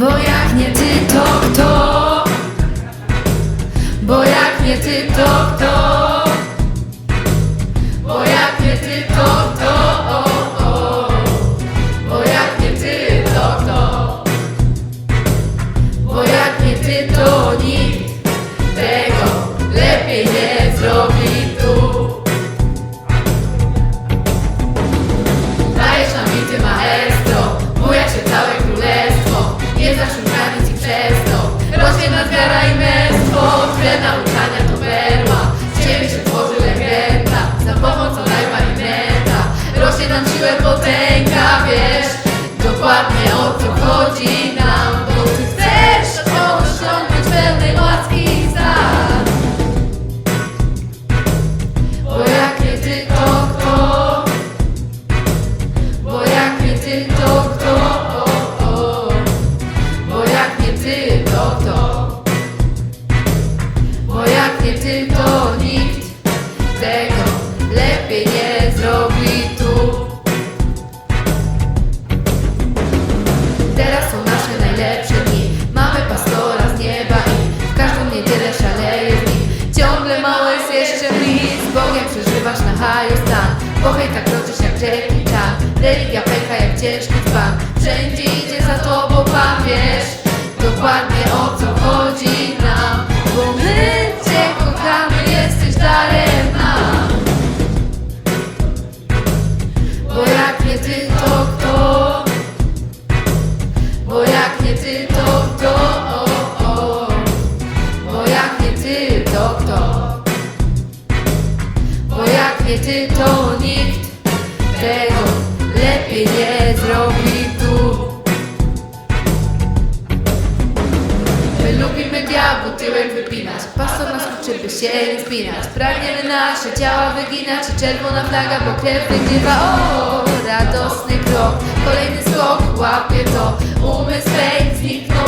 Bo jak nie ty, to kto? Bo jak nie ty, to kto? się nam siłę potęga, wiesz. Dokładnie o to chodzi. przeżywasz na haju stan. Po hejtach kroczysz jak Jackie Chan Religia pęka jak ciężki pan Wszędzie idzie za tobą pan, wiesz nie ty, to nikt Tego lepiej nie zrobi tu? My lubimy diabłu tyłek wypinać Pasto nas uczy, by się nie spinać Pragniemy nasze ciała wyginać I czerwona flaga, bo krew wygrywa. O, radosny krok Kolejny skok, łapie to. Umysł fake zniknął